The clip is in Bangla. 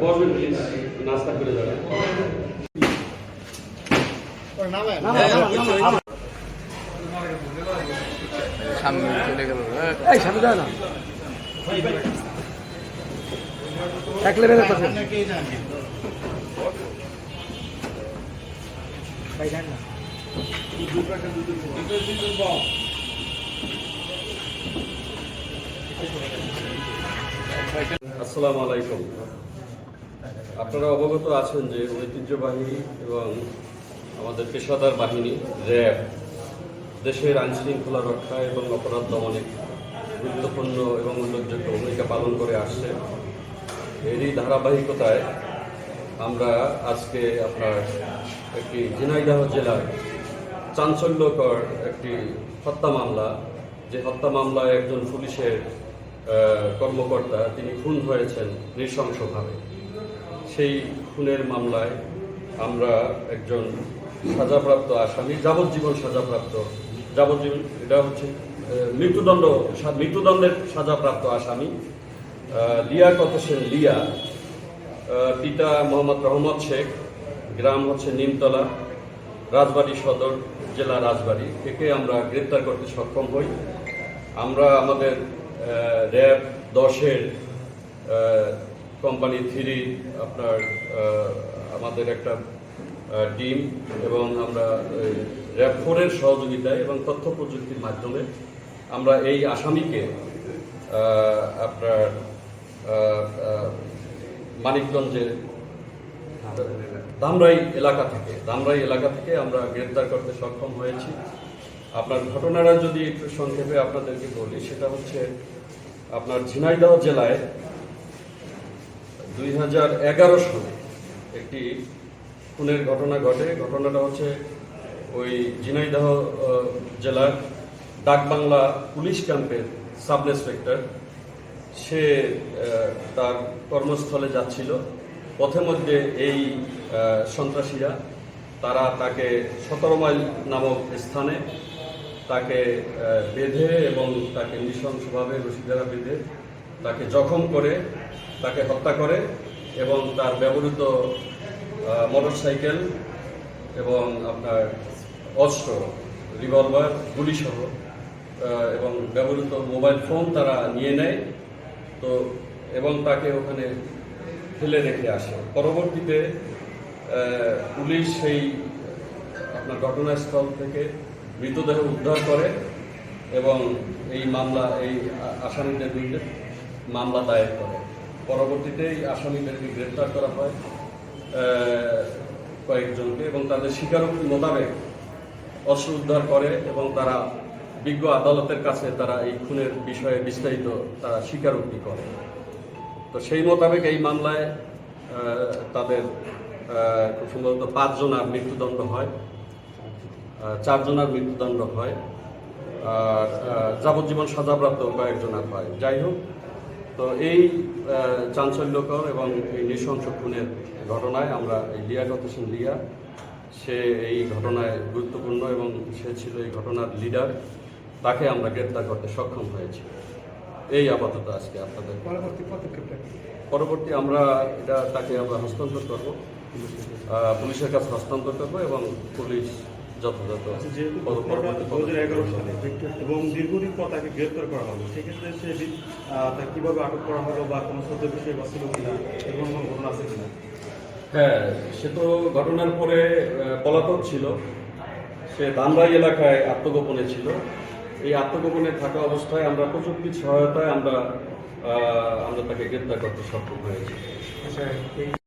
বসবেন প্লিজ নাস্তা করে যাবেন সামনে চলে গেল এই সামনে যায় না এক লেভেলের কথা। আসসালামু আলাইকুম। আপনারা অবগত আছেন যে ঐতিহ্যবাহী এবং আমাদের পেশাদার বাহিনী, র্যাব, দেশের আইনশৃঙ্খলা রক্ষা এবং অপরাধ দমনে গুরুত্বপূর্ণ এবং উল্লেখযোগ্য ভূমিকা পালন করে আসছে। এরই ধারাবাহিকতায় আমরা আজকে আপনার একটি ঝিনাইদহ জেলার চাঞ্চল্যকর একটি হত্যা মামলা, যে হত্যা মামলায় একজন পুলিশের কর্মকর্তা তিনি খুন হয়েছেন নৃশংসভাবে। সেই খুনের মামলায় আমরা একজন সাজাপ্রাপ্ত আসামি, যাবজ্জীবন সাজাপ্রাপ্ত, যাবজ্জীবন এটা হচ্ছে মৃত্যুদণ্ড মৃত্যুদণ্ডের সাজাপ্রাপ্ত আসামি লিয়া হোসেন লিয়া পিতা মোহাম্মদ রহমত শেখ, গ্রাম হচ্ছে নিমতলা, রাজবাড়ী সদর, জেলা রাজবাড়ী। থেকে আমরা গ্রেপ্তার করতে সক্ষম হই। আমরা আমাদের র্যাব দশের কোম্পানি থ্রি, আপনার আমাদের একটা টিম এবং আমরা র্যাব ফোরের সহযোগিতায় এবং তথ্য প্রযুক্তির মাধ্যমে আমরা এই আসামিকে আপনার মানিকগঞ্জের ধামরাই এলাকা থেকে ধামরাই এলাকা থেকে আমরা গ্রেপ্তার করতে সক্ষম হয়েছি। আপনার ঘটনাটা যদি একটু সংক্ষেপে আপনাদেরকে বলি, সেটা হচ্ছে আপনার ঝিনাইদহ জেলায় দুই হাজার এগারো সালে একটি খুনের ঘটনা ঘটে। ঘটনাটা হচ্ছে ওই ঝিনাইদহ জেলার ডাকবাংলা পুলিশ ক্যাম্পের সাব ইন্সপেক্টর সে তার কর্মস্থলে যাচ্ছিল। পথে মধ্যে এই সন্ত্রাসীরা, তারা তাকে সতেরো মাইল নামক স্থানে তাকে বেঁধে এবং তাকে নৃশংসভাবে রশিদারা বেঁধে তাকে জখম করে, তাকে হত্যা করে এবং তার ব্যবহৃত মোটরসাইকেল এবং আপনার অস্ত্র, রিভলভার, গুলিসহ এবং ব্যবহৃত মোবাইল ফোন তারা নিয়ে নেয়। তো এবং তাকে ওখানে ফেলে রেখে আসে। পরবর্তীতে পুলিশ সেই আপনার ঘটনাস্থল থেকে মৃতদেহ উদ্ধার করে এবং এই মামলা, এই আসামিদের বিরুদ্ধে মামলা দায়ের করে। পরবর্তীতে এই আসামিদেরকে গ্রেপ্তার করা হয় কয়েকজনকে এবং তাদের স্বীকারোক্তি মোতাবেক অস্ত্র উদ্ধার করে এবং তারা বিজ্ঞ আদালতের কাছে তারা এই খুনের বিষয়ে বিস্তারিত তারা স্বীকারোক্তি করে। তো সেই মোতাবেক এই মামলায় তাদের খুব সম্ভবত পাঁচজনার মৃত্যুদণ্ড হয়। চারজনার মৃত্যুদণ্ড হয়। আর যাবজ্জীবন সাজাপ্রাপ্ত কয়েকজনার হয়। যাই হোক, তো এই চাঞ্চল্যকর এবং এই নৃশংস খুনের ঘটনায় আমরা এই লিয়াকত হোসেন লিয়া, সে এই ঘটনায় গুরুত্বপূর্ণ এবং সে ছিল এই ঘটনার লিডার তাকে আমরা গ্রেপ্তার করতে সক্ষম হয়েছি। এই আপাতত আজকে আপনাদের পরবর্তী পদক্ষেপটা পরবর্তী আমরা এটা তাকে আমরা হস্তান্তর করব। পুলিশের কাছে হস্তান্তর করব এবং পুলিশ যথাযথ আচ্ছা, এবং দীর্ঘদিন পর তাকে গ্রেপ্তার করা হলো সেক্ষেত্রে সে তাকে কীভাবে আটক করা হলো বা কোনো সদ্য বিষয় বা ছিল কিনা এরকম কোনো ঘটনা আছে কিনা? হ্যাঁ সে তো ঘটনার পরে পলাতক ছিল। সে ধানবাই এলাকায় আত্মগোপনে ছিল। এই আত্মগোপনে থাকা অবস্থায় আমরা প্রযুক্তির সহায়তায় আমরা আমরা তাকে গ্রেপ্তার করতে সক্ষম হয়েছি। আচ্ছা